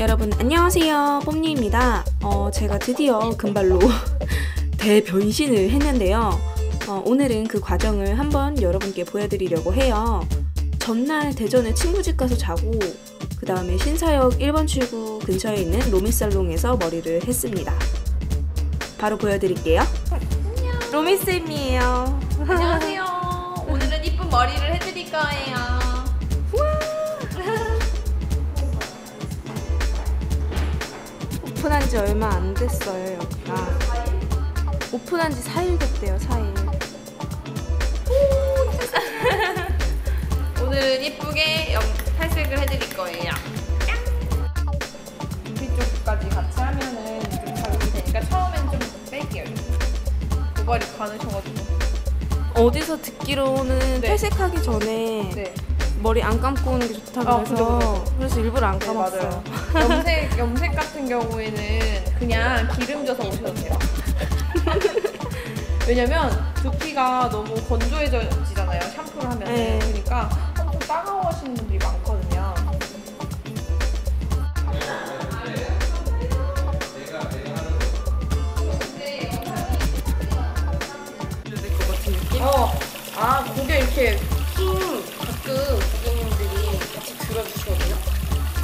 여러분 안녕하세요. 뽐니입니다. 어, 제가 드디어 금발로 대변신을 했는데요. 어, 오늘은 그 과정을 한번 여러분께 보여드리려고 해요. 전날 대전에 친구 집 가서 자고 그 다음에 신사역 1번 출구 근처에 있는 로미살롱에서 머리를 했습니다. 바로 보여드릴게요. 로미쌤이에요. 안녕하세요. 오늘은 이쁜 머리를 해드릴 거예요. 오픈한 지 얼마 안 됐어요 여기가 오픈한 지 4일 됐대요 4일 오늘은 이쁘게 염, 탈색을 해드릴 거예요. 뒤쪽까지 같이 하면은 좀 자극이 되니까 처음엔 좀 뺄게요. 모발이 가느셔가지고. 어디서 듣기로는 네. 탈색하기 전에 네. 머리 안 감고 오는 게 좋다고 아, 해서 그죠, 그죠. 그래서 일부러 안 네, 감았어요. 맞아요. 염색, 염색 같은 경우에는 그냥 기름져서 오셔도 돼요. 왜냐면 두피가 너무 건조해지잖아요. 샴푸를 하면. 네. 그러니까 엄청 따가워하시는 분들이 많거든요. 어, 아, 고개 이렇게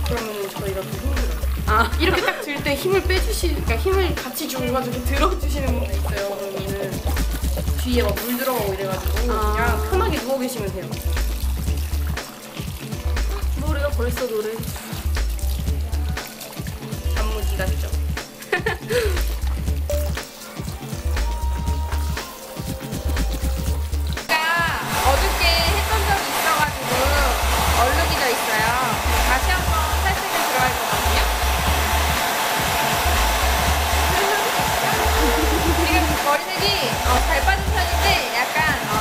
그러면 저희가 더 힘들어요. 아, 이렇게 딱 들 때 힘을 빼주시, 그러니까 힘을 같이 줘가지고 들어주시는 분도 있어요. 그러면은 뒤에 막 물 들어가고 이래가지고 아. 그냥 편하게 누워 계시면 돼요. 노래가 벌써 노래. 단무지 같죠? 머리색이 어, 잘 빠진 편인데 약간 어,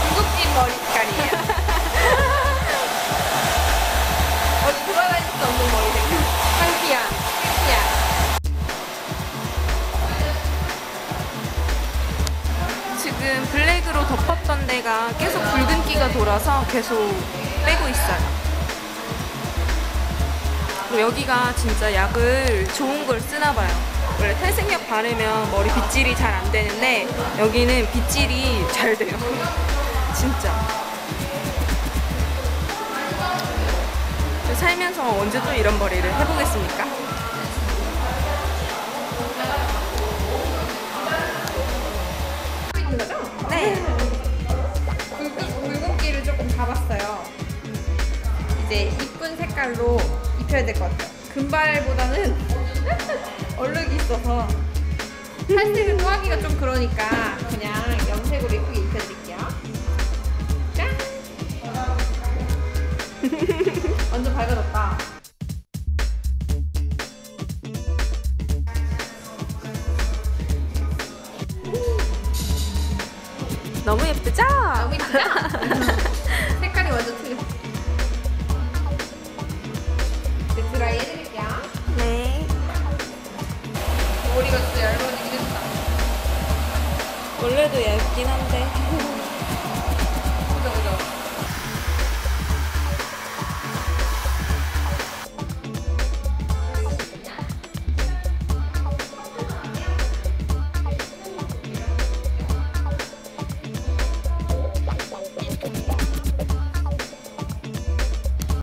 중국집 머리 색깔이에요. 어디 돌아다닐 수 없는 머리색. 창피한, 창피한. 지금 블랙으로 덮었던 데가 계속 붉은기가 돌아서 계속 빼고 있어요. 여기가 진짜 약을 좋은 걸 쓰나 봐요. 원래 탈색약 바르면 머리 빗질이 잘 안 되는데 여기는 빗질이 잘 돼요. 진짜. 저 살면서 언제 또 이런 머리를 해보겠습니까? 네. 붉은, 붉은기를 조금 잡았어요. 이제 이쁜 색깔로 입혀야 될 것 같아요. 금발보다는 얼룩이 있어서 탈색을 또 하기가 좀 그러니까 그냥 염색으로 이쁘게 입혀드릴게요. 짠! 완전 밝아졌다. 너무 예쁘죠? 너무 이쁘죠? 색깔이 완전 틀려. 원래도 얇긴 한데.